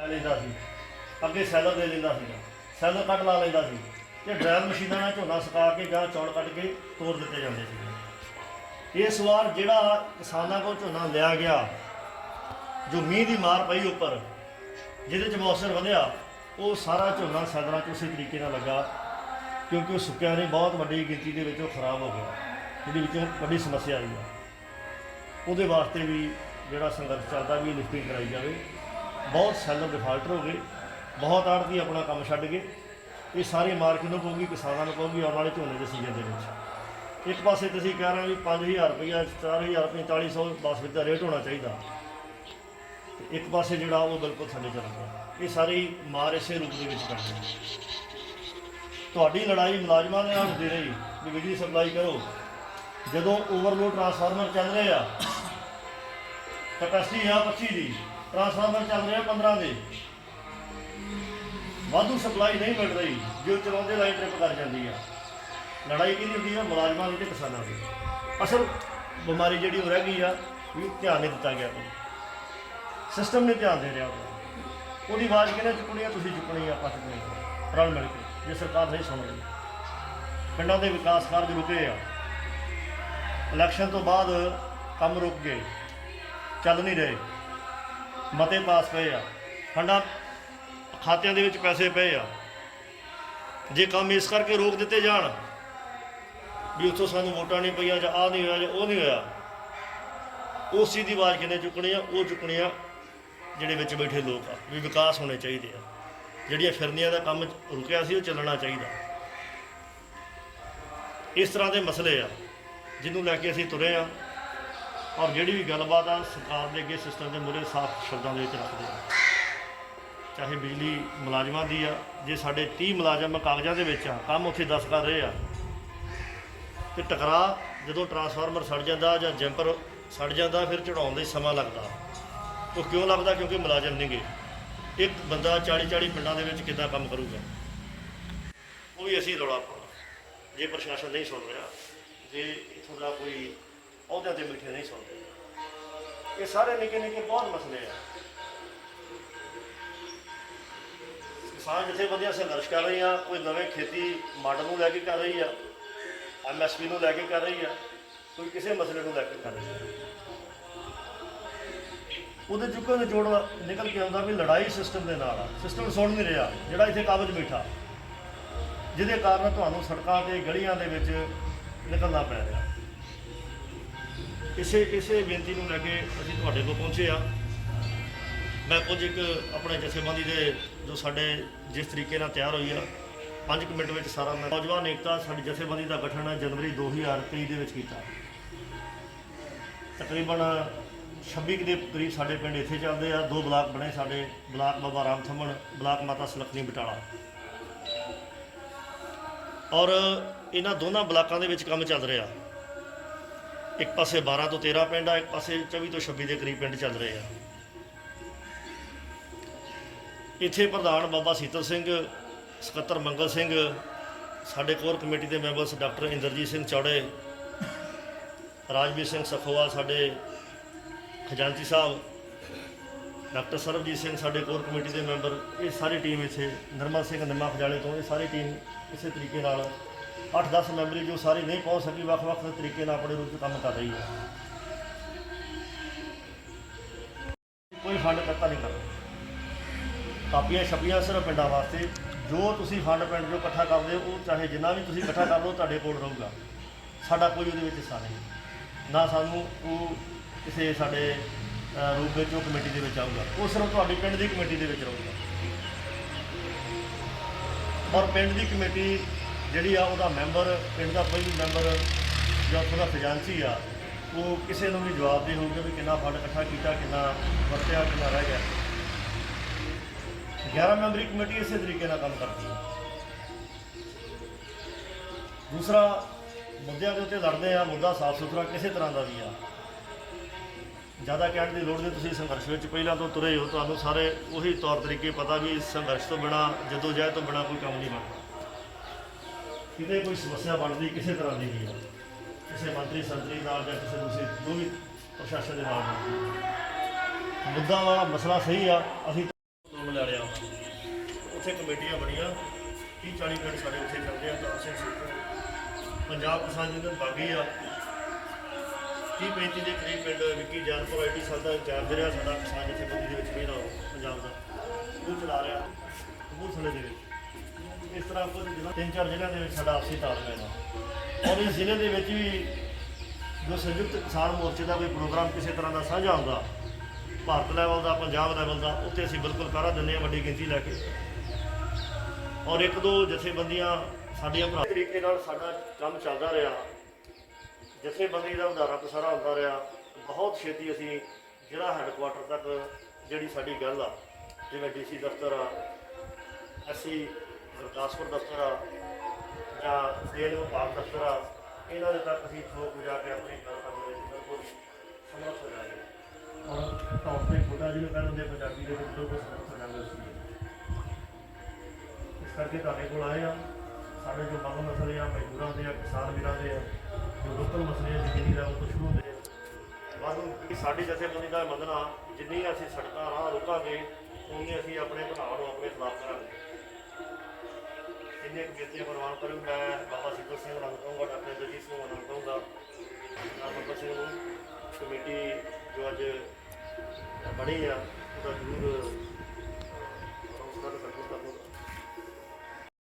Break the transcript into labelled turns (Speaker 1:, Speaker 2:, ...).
Speaker 1: ਲੈ ਲੈਂਦਾ ਸੀ। ਅੱਗੇ ਸੈਲਰ ਦੇ ਲੈਂਦਾ ਸੀਗਾ। ਸੈਲਰ ਕੱਟ ਲਾ ਲੈਂਦਾ ਸੀ। ਤੇ ਡਰਾਈਵਰ ਮਸ਼ੀਨਾਂ ਨਾਲ ਝੋਨਾ ਸੁਕਾ ਕੇ ਜਾਂ ਚੌਲ ਕੱਢ ਕੇ ਤੋੜ ਦਿੱਤੇ ਜਾਂਦੇ ਸੀ ਇਸ ਵਾਰ ਜਿਹੜਾ ਕਿਸਾਨਾਂ ਕੋਲ ਝੋਨਾ ਲਿਆ ਗਿਆ, ਜੋ ਮੀਂਹ ਦੀ ਮਾਰ ਪਈ ਉੱਪਰ, ਜਿਹਦੇ ਚ ਮੌਸਮ ਵਧਿਆ, ਉਹ ਸਾਰਾ ਝੋਨਾ ਸੈਲਰਾਂ 'ਚ ਉਸੇ ਤਰੀਕੇ ਨਾਲ ਲੱਗਾ, ਕਿਉਂਕਿ ਉਹ ਸੁੱਕਿਆ ਨਹੀਂ ਬਹੁਤ ਵੱਡੀ ਗਿਣਤੀ ਦੇ ਵਿੱਚ ਉਹ ਖਰਾਬ ਹੋ ਗਿਆ, ਜਿਹਦੇ ਵਿੱਚੋਂ ਵੱਡੀ ਸਮੱਸਿਆ ਆਈ ਆ। ਉਹਦੇ ਵਾਸਤੇ ਵੀ ਜਿਹੜਾ ਸੰਘਰਸ਼ ਚੱਲਦਾ ਵੀ ਲਿਫਟਿੰਗ ਕਰਾਈ ਜਾਵੇ। ਬਹੁਤ ਸੈਲਰ ਡਿਫਾਲਟਰ ਹੋ ਗਏ, ਬਹੁਤ ਆੜਤੀ ਆਪਣਾ ਕੰਮ ਛੱਡ ਗਏ। ਇਹ ਸਾਰੀ ਮਾਰਕੀਟ ਨੂੰ ਪਊਗੀ ਕਿਸਾਨਾਂ ਨੂੰ ਪਊਗੀ ਆਉਣ ਵਾਲੇ ਝੋਨੇ ਦੇ ਸੀਜ਼ਨ ਦੇ ਵਿੱਚ। ਇੱਕ ਪਾਸੇ ਤੁਸੀਂ ਕਹਿ ਰਹੇ ਹੋ ਵੀ 5000 ਰੁਪਇਆ 4000 4500 ਬਾਸਮਤੀ ਦਾ ਰੇਟ ਹੋਣਾ ਚਾਹੀਦਾ। ਤੇ ਇੱਕ ਪਾਸੇ ਜਿਹੜਾ ਉਹ ਬਿਲਕੁਲ ਥੱਲੇ ਚੱਲ ਗਿਆ ਇਹ ਸਾਰੀ ਮਾਰ ਇਸੇ ਰੂਪ ਦੇ ਵਿੱਚ ਕਰਦੇ ਤੁਹਾਡੀ ਲੜਾਈ ਮੁਲਾਜ਼ਮਾਂ ਦੇ ਨਾਲ ਹੁੰਦੀ ਰਹੀ, ਵੀ ਬਿਜਲੀ ਸਪਲਾਈ ਕਰੋ। ਜਦੋਂ ਓਵਰਲੋਡ ਟਰਾਂਸਫਾਰਮਰ ਚੱਲ ਰਹੇ ਆ, ਕੈਪੈਸਿਟੀ ਆ 25 ਦੀ ਟਰਾਂਸਫਾਰਮਰ ਚੱਲ ਰਿਹਾ 15 ਦੇ। ਵਾਧੂ ਸਪਲਾਈ ਨਹੀਂ ਮਿਲ ਰਹੀ, ਜੋ ਚਲਾਉਂਦੇ ਲਾਈਨ ਟ੍ਰਿਪ ਕਰ ਜਾਂਦੀ ਆ। ਲੜਾਈ ਕਿਹਦੀ ਹੁੰਦੀ ਆ? ਮੁਲਾਜ਼ਮਾਂ ਦੀ ਤੇ ਕਿਸਾਨਾਂ ਦੀ ਅਸਲ ਬਿਮਾਰੀ ਜਿਹੜੀ ਉਹ ਰਹਿ ਗਈ ਆ, ਵੀ ਧਿਆਨ ਨਹੀਂ ਦਿੱਤਾ ਗਿਆ ਕੋਈ। ਸਿਸਟਮ ਨਹੀਂ ਧਿਆਨ ਦੇ ਰਿਹਾ ਉਹਦੀ। ਆਵਾਜ਼ ਕਿਹਨੇ ਚੁੱਕਣੀ ਆ? ਤੁਸੀਂ ਚੁੱਕਣੀ ਆ, ਆਪਾਂ ਚੁੱਕਣੀ ਆ। ਰਲ ਮਿਲ ਕੇ, ਜੇ ਸਰਕਾਰ ਨਹੀਂ ਸੁਣ ਰਹੀ। ਪਿੰਡਾਂ ਦੇ ਵਿਕਾਸ ਕਾਰਜ ਰੁਕੇ ਆ। ਇਲੈਕਸ਼ਨ ਤੋਂ ਬਾਅਦ ਕੰਮ ਰੁਕ ਗਏ। ਚੱਲ ਨਹੀਂ ਰਹੇ। ਮਤੇ ਪਾਸ ਪਏ ਆ। ਫੰਡਾਂ ਖਾਤਿਆਂ ਦੇ ਵਿੱਚ ਪੈਸੇ ਪਏ ਆ। ਜੇ ਕੰਮ ਇਸ ਕਰਕੇ ਰੋਕ ਦਿੱਤੇ ਜਾਣ ਵੀ ਉੱਥੋਂ ਸਾਨੂੰ ਵੋਟਾਂ ਨਹੀਂ ਪਈਆਂ ਜਾਂ ਆ ਨਹੀਂ ਹੋਇਆ ਜਾਂ ਉਹ ਨਹੀਂ ਹੋਇਆ ਉਸ ਚੀਜ਼ ਦੀ ਆਵਾਜ਼ ਕਿੰਨੇ ਚੁੱਕਣੀ ਆ? ਉਹ ਚੁੱਕਣੀ ਆ ਜਿਹੜੇ ਵਿੱਚ ਬੈਠੇ ਲੋਕ ਆ ਵੀ ਵਿਕਾਸ ਹੋਣੇ ਚਾਹੀਦੇ ਆ। ਜਿਹੜੀਆਂ ਫਿਰਨੀਆਂ ਦਾ ਕੰਮ ਰੁਕਿਆ ਸੀ ਉਹ ਚੱਲਣਾ ਚਾਹੀਦਾ। ਇਸ ਤਰ੍ਹਾਂ ਦੇ ਮਸਲੇ ਆ, ਜਿਹਨੂੰ ਲੈ ਕੇ ਅਸੀਂ ਤੁਰੇ ਆ। ਔਰ ਜਿਹੜੀ ਵੀ ਗੱਲਬਾਤ ਆ, ਸਰਕਾਰ ਦੇ ਅੱਗੇ ਸਿਸਟਮ ਦੇ ਮੂਹਰੇ ਸਾਫ਼ ਸ਼ਬਦਾਂ ਦੇ ਵਿੱਚ ਰੱਖਦੇ ਆ। ਚਾਹੇ ਬਿਜਲੀ ਮੁਲਾਜ਼ਮਾਂ ਦੀ ਆ, ਜੇ ਸਾਡੇ 30 ਮੁਲਾਜ਼ਮ ਕਾਗਜ਼ਾਂ ਦੇ ਵਿੱਚ ਆ, ਕੰਮ ਉੱਥੇ 10 ਕਰ ਰਹੇ ਆ, ਤੇ ਟਕਰਾ ਜਦੋਂ ਟਰਾਂਸਫਾਰਮਰ ਸੜ ਜਾਂਦਾ ਜਾਂ ਜੈਂਪਰ ਸੜ ਜਾਂਦਾ, ਫਿਰ ਚੜਾਉਣ ਦੇ ਸਮਾਂ ਲੱਗਦਾ। ਉਹ ਕਿਉਂ ਲੱਗਦਾ? ਕਿਉਂਕਿ ਮੁਲਾਜ਼ਮ ਨਹੀਂਗੇ ਇੱਕ ਬੰਦਾ 40 40 ਪਿੰਡਾਂ ਦੇ ਵਿੱਚ ਕਿੱਦਾਂ ਕੰਮ ਕਰੂਗਾ? ਉਹ ਵੀ ਅਸੀਂ ਰੌਲਾ ਪਾਉਣਾ। ਜੇ ਪ੍ਰਸ਼ਾਸਨ ਨਹੀਂ ਸੁਣ ਰਿਹਾ, ਜੇ ਇੱਥੋਂ ਦਾ ਕੋਈ ਅਹੁਦਿਆਂ ਤੇ ਬੈਠੇ ਨਹੀਂ ਸੁਣਦੇ। ਇਹ ਸਾਰੇ ਨਿੱਕੇ ਨਿੱਕੇ ਬਹੁਤ ਮਸਲੇ ਆ। ਕਿਸਾਨ ਜਥੇਬੰਦੀਆਂ ਸੰਘਰਸ਼ ਕਰ ਰਹੀਆਂ, ਕੋਈ ਨਵੇਂ ਖੇਤੀ ਮਾਡਲ ਨੂੰ ਲੈ ਕੇ ਕਰ ਰਹੀ ਆ ਐਮਐਸਪੀ ਨੂੰ ਲੈ ਕੇ ਕਰ ਰਹੀ ਆ, ਕੋਈ ਕਿਸੇ ਮਸਲੇ ਨੂੰ ਲੈ ਕੇ ਕਰ ਰਹੀ ਆ। ਉਹਦੇ ਚੁੱਕੋ ਨਿਚੋੜ ਨਿਕਲ ਕੇ ਆਉਂਦਾ ਵੀ ਲੜਾਈ ਸਿਸਟਮ ਦੇ ਨਾਲ ਆ। ਸਿਸਟਮ ਸੁਣ ਨਹੀਂ ਰਿਹਾ, ਜਿਹੜਾ ਇੱਥੇ ਕਾਬਜ ਬੈਠਾ। ਜਿਹਦੇ ਕਾਰਨ ਤੁਹਾਨੂੰ ਸੜਕਾਂ ਤੇ, ਗਲੀਆਂ ਦੇ ਵਿੱਚ ਨਿਕਲਣਾ ਪੈ ਰਿਹਾ। ਇਸੇ ਇਸੇ ਬੇਨਤੀ ਨੂੰ ਲੈ ਕੇ ਅਸੀਂ ਤੁਹਾਡੇ ਕੋਲ ਪਹੁੰਚੇ ਆ ਮੈਂ ਕੁਝ ਇੱਕ ਆਪਣੇ ਜਥੇਬੰਦੀ ਦੇ ਜੋ ਸਾਡੇ ਜਿਸ ਤਰੀਕੇ ਨਾਲ ਤਿਆਰ ਹੋਈ ਆ 5 ਮਿੰਟ ਵਿੱਚ ਸਾਰਾ ਮੈਂ ਨੌਜਵਾਨ ਏਕਤਾ ਸਾਡੀ ਜਥੇਬੰਦੀ ਦਾ ਗਠਨ ਜਨਵਰੀ 2023 ਦੇ ਵਿੱਚ ਕੀਤਾ। ਤਕਰੀਬਨ 26 ਕੁ ਦੇ ਕਰੀਬ ਸਾਡੇ ਪਿੰਡ ਇੱਥੇ ਚੱਲਦੇ ਆ, ਦੋ ਬਲਾਕ ਬਣੇ ਸਾਡੇ, ਬਲਾਕ ਬਾਬਾ ਰਾਮ ਥਮਨ ਬਲਾਕ ਮਾਤਾ ਸੁਲੱਖਣੀ ਬਟਾਲਾ। ਔਰ ਇਹਨਾਂ ਦੋਨਾਂ ਬਲਾਕਾਂ ਦੇ ਵਿੱਚ ਕੰਮ ਚੱਲ ਰਿਹਾ। ਇੱਕ ਪਾਸੇ 12 ਤੋਂ 13 ਪਿੰਡ ਆ, ਇੱਕ ਪਾਸੇ 24 ਤੋਂ 26 ਦੇ ਕਰੀਬ ਪਿੰਡ ਚੱਲ ਰਹੇ ਆ। ਇੱਥੇ ਪ੍ਰਧਾਨ ਬਾਬਾ ਸੀਤਲ ਸਿੰਘ, ਸਕੱਤਰ ਮੰਗਲ ਸਿੰਘ, ਸਾਡੇ ਕੋਰ ਕਮੇਟੀ ਦੇ ਮੈਂਬਰਸ ਡਾਕਟਰ ਇੰਦਰਜੀਤ ਸਿੰਘ ਚੌੜੇ, ਰਾਜਵੀਰ ਸਿੰਘ ਸਖੋਆ ਸਾਡੇ, ਖਜ਼ਾਨਚੀ ਸਾਹਿਬ, ਡਾਕਟਰ ਸਰਬਜੀਤ ਸਿੰਘ ਸਾਡੇ ਕੋਰ ਕਮੇਟੀ ਦੇ ਮੈਂਬਰ, ਇਹ ਸਾਰੀ ਟੀਮ ਇੱਥੇ, ਨਰਮਲ ਸਿੰਘ ਨਿੰਮਾ ਖਜਾਲੇ ਤੋਂ ਇਹ ਸਾਰੀ ਟੀਮ ਇਸੇ ਤਰੀਕੇ ਨਾਲ 8-10 ਮੈਂਬਰੀ ਜੋ ਸਾਰੇ ਨਹੀਂ ਪਹੁੰਚ ਸਕੀ, ਵੱਖ-ਵੱਖ ਤਰੀਕੇ ਨਾਲ ਆਪਣੇ ਰੂਪ 'ਚ ਕੰਮ ਕਰ ਰਹੀ ਹੈ। ਕੋਈ ਫੰਡ ਇਕੱਠਾ ਨਹੀਂ ਕਰਦਾ ਕਾਪੀਆਂ ਛਪੀਆਂ ਸਿਰਫ ਪਿੰਡਾਂ ਵਾਸਤੇ। ਜੋ ਤੁਸੀਂ ਫੰਡ ਪਿੰਡ ਜੋ ਇਕੱਠਾ ਕਰਦੇ ਹੋ, ਉਹ ਚਾਹੇ ਜਿੰਨਾ ਵੀ ਤੁਸੀਂ ਇਕੱਠਾ ਕਰ ਲਓ, ਤੁਹਾਡੇ ਕੋਲ ਰਹੂਗਾ। ਸਾਡਾ ਕੋਈ ਉਹਦੇ ਵਿੱਚ ਹਿੱਸਾ ਨਹੀਂ। ਨਾ ਸਾਨੂੰ ਉਹ ਕਿਸੇ ਸਾਡੇ ਰੂਪ ਵਿੱਚ ਉਹ ਕਮੇਟੀ ਦੇ ਵਿੱਚ ਆਊਗਾ। ਉਹ ਸਿਰਫ ਤੁਹਾਡੀ ਪਿੰਡ ਦੀ ਕਮੇਟੀ ਦੇ ਵਿੱਚ ਰਹੂਗਾ। ਔਰ ਪਿੰਡ ਦੀ ਕਮੇਟੀ ਜਿਹੜੀ ਆ ਉਹਦਾ ਮੈਂਬਰ, ਪਿੰਡ ਦਾ ਕੋਈ ਵੀ ਮੈਂਬਰ ਜਾਂ ਉਹਦਾ ਦਾ ਖਜ਼ਾਨਚੀ ਆ, ਉਹ ਕਿਸੇ ਨੂੰ ਵੀ ਜਵਾਬ ਦੇ ਹੋਊਗਾ ਵੀ ਕਿੰਨਾ ਫੰਡ ਇਕੱਠਾ ਕੀਤਾ, ਕਿੰਨਾ ਵਰਤਿਆ, ਕਿੰਨਾ ਰਹਿ ਗਿਆ। 11 ਮੈਂਬਰੀ ਕਮੇਟੀ ਇਸੇ ਤਰੀਕੇ ਨਾਲ ਕੰਮ ਕਰਦੀ ਹੈ ਦੂਸਰਾ, ਮੁੱਦਿਆਂ ਦੇ ਉੱਤੇ ਲੜਦੇ ਆ, ਮੁੱਦਾ ਸਾਫ਼ ਸੁਥਰਾ ਕਿਸੇ ਤਰ੍ਹਾਂ ਦਾ ਵੀ ਆ। ਜ਼ਿਆਦਾ ਕਹਿਣ ਦੀ ਲੋੜ ਨਹੀਂ, ਤੁਸੀਂ ਸੰਘਰਸ਼ ਵਿੱਚ ਪਹਿਲਾਂ ਤੋਂ ਤੁਰੇ ਹੋ, ਤੁਹਾਨੂੰ ਸਾਰੇ ਉਹੀ ਤੌਰ ਤਰੀਕੇ ਪਤਾ ਵੀ ਸੰਘਰਸ਼ ਤੋਂ ਬਿਨਾ, ਜਦੋਂ ਜਾਏ ਤੋਂ ਬਿਨਾ ਕੋਈ ਕੰਮ ਨਹੀਂ ਬਣਦਾ। ਕਿਤੇ ਕੋਈ ਸਮੱਸਿਆ ਬਣਦੀ, ਕਿਸੇ ਤਰ੍ਹਾਂ ਦੀ ਵੀ ਆ। ਕਿਸੇ ਮੰਤਰੀ, ਸੰਤਰੀ ਨਾਲ ਜਾਂ ਕਿਸੇ ਦੂਸਰੇ ਜੋ ਵੀ ਪ੍ਰਸ਼ਾਸਨ ਦੇ ਨਾਲ ਬਣਦੀ। ਮੁੱਦਾ ਵਾਲਾ ਮਸਲਾ ਸਹੀ ਆ, ਅਸੀਂ ਤੁਹਾਨੂੰ ਲੈ ਉੱਥੇ ਕਮੇਟੀਆਂ ਬਣੀਆਂ 30 40 ਪਿੰਡ ਸਾਡੇ ਉੱਥੇ ਚੱਲਦੇ ਆ, ਤਾਂ ਅਸੀਂ ਸਿੰਘ ਪੰਜਾਬ ਕਿਸਾਨ ਯੂਨੀਅਨ ਬਾਗੀ ਆ। 30 35 ਦੇ ਕਰੀਬ ਪਿੰਡ ਵਿੱਕੀ ਜਾਨਪੁਰ ਆਈਟੀ ਸਾਲ ਦਾ ਇੰਚਾਰਜ ਰਿਹਾ, ਸਾਡਾ ਕਿਸਾਨ ਜਥੇਬੰਦੀ ਦੇ ਵਿੱਚ ਵੀ ਨਾ ਪੰਜਾਬ ਦਾ। ਉਹ ਚਲਾ ਰਿਹਾ, ਕਪੂਰਥਲੇ ਦੇ ਵਿੱਚ। ਇਸ ਤਰ੍ਹਾਂ ਕੁਝ ਜ਼ਿਲ੍ਹਾ ਤਿੰਨ ਚਾਰ ਜ਼ਿਲ੍ਹਿਆਂ ਦੇ ਵਿੱਚ ਸਾਡਾ ਆਪਸੀ ਤਾਲਮੇਲ ਆ। ਔਰ ਇਸ ਜ਼ਿਲ੍ਹੇ ਦੇ ਵਿੱਚ ਵੀ ਜੋ ਸੰਯੁਕਤ ਕਿਸਾਨ ਮੋਰਚੇ ਦਾ ਕੋਈ ਪ੍ਰੋਗਰਾਮ ਕਿਸੇ ਤਰ੍ਹਾਂ ਦਾ ਸਾਂਝਾ ਹੁੰਦਾ, ਭਾਰਤ ਲੈਵਲ ਦਾ, ਪੰਜਾਬ ਲੈਵਲ ਦਾ, ਉੱਥੇ ਅਸੀਂ ਬਿਲਕੁਲ ਕਾਰਾ ਦਿੰਦੇ ਹਾਂ ਵੱਡੀ ਗਿਣਤੀ ਲੈ ਕੇ। ਔਰ ਇੱਕ ਦੋ ਜਥੇਬੰਦੀਆਂ ਸਾਡੀਆਂ ਭਰਾ ਤਰੀਕੇ ਨਾਲ ਸਾਡਾ ਕੰਮ ਚੱਲਦਾ ਰਿਹਾ। ਜਥੇਬੰਦੀ ਦਾ ਉਧਾਰਾ ਪਸਾਰਾ ਹੁੰਦਾ ਰਿਹਾ। ਬਹੁਤ ਛੇਤੀ ਅਸੀਂ ਜ਼ਿਲ੍ਹਾ ਹੈੱਡਕੁਆਟਰ ਤੱਕ ਜਿਹੜੀ ਸਾਡੀ ਗੱਲ ਆ, ਜਿਵੇਂ ਡੀਸੀ ਦਫ਼ਤਰ ਆ ਅਸੀਂ ਗੁਰਦਾਸਪੁਰ ਦਫ਼ਤਰ ਆ, ਜਾਂ ਜੇਲ੍ਹ ਵਿਭਾਗ ਦਫ਼ਤਰ ਆ, ਇਹਨਾਂ ਦੇ ਤੱਕ ਅਸੀਂ ਥੋਕ ਜਾ ਕੇ ਆਪਣੀ ਗੱਲ ਕਰਨ ਦੇ ਵਿੱਚ ਬਿਲਕੁਲ ਸਮਰੱਥ ਹੋ ਜਾਗੇ ਔਰ ਟੌਪ ਤੇ ਛੋਟਾ ਜਿਹਨੂੰ ਕਹਿੰਦੇ ਪੰਜਾਬੀ ਦੇ ਵਿੱਚ ਬਿਲਕੁਲ ਸਮਰੱਥ ਹੋ ਜਾਂਦੇ ਸੀ। ਇਸ ਕਰਕੇ ਤੁਹਾਡੇ ਕੋਲ ਆਏ ਆ। ਸਾਡੇ ਜੋ ਮਨ ਮਸਲੇ ਆ, ਮਜ਼ਦੂਰਾਂ ਦੇ ਆ, ਕਿਸਾਨ ਵੀਰਾਂ ਦੇ ਆ, ਜੋ ਲੋਕਲ ਮਸਲੇ ਆ ਜ਼ਿੰਦਗੀ ਲੈਵਲ ਤੋਂ ਸ਼ੁਰੂ ਹੁੰਦੇ ਆ। ਵਾਧੂ ਸਾਡੀ ਜਥੇਬੰਦੀ ਦਾ ਮੰਨਣਾ ਜਿੰਨੀ ਅਸੀਂ ਸੜਕਾਂ ਰਾਹ ਰੋਕਾਂਗੇ ਉਨੀ ਅਸੀਂ ਆਪਣੇ ਭਰਾ ਨੂੰ ਆਪਣੇ ਖਿਲਾਫ ਕਰਾਂਗੇ। ਜਿੰਨੇ ਕੁ ਬੇਨਤੀਆਂ ਪ੍ਰਵਾਨ ਕਰੂ ਮੈਂ ਬਾਬਾ ਸਿੱਧੂ ਸਿੰਘ ਨੂੰ ਕਹੂੰਗਾ, ਡਾਕਟਰ ਦਲਜੀਤ ਸਿੰਘ ਨੂੰ ਕਹੂੰਗਾ। ਨਾਮ ਸਿੰਘ ਨੂੰ ਕਮੇਟੀ ਜੋ ਅੱਜ ਬਣੀ ਆ, ਉਹਦਾ ਜ਼ਰੂਰ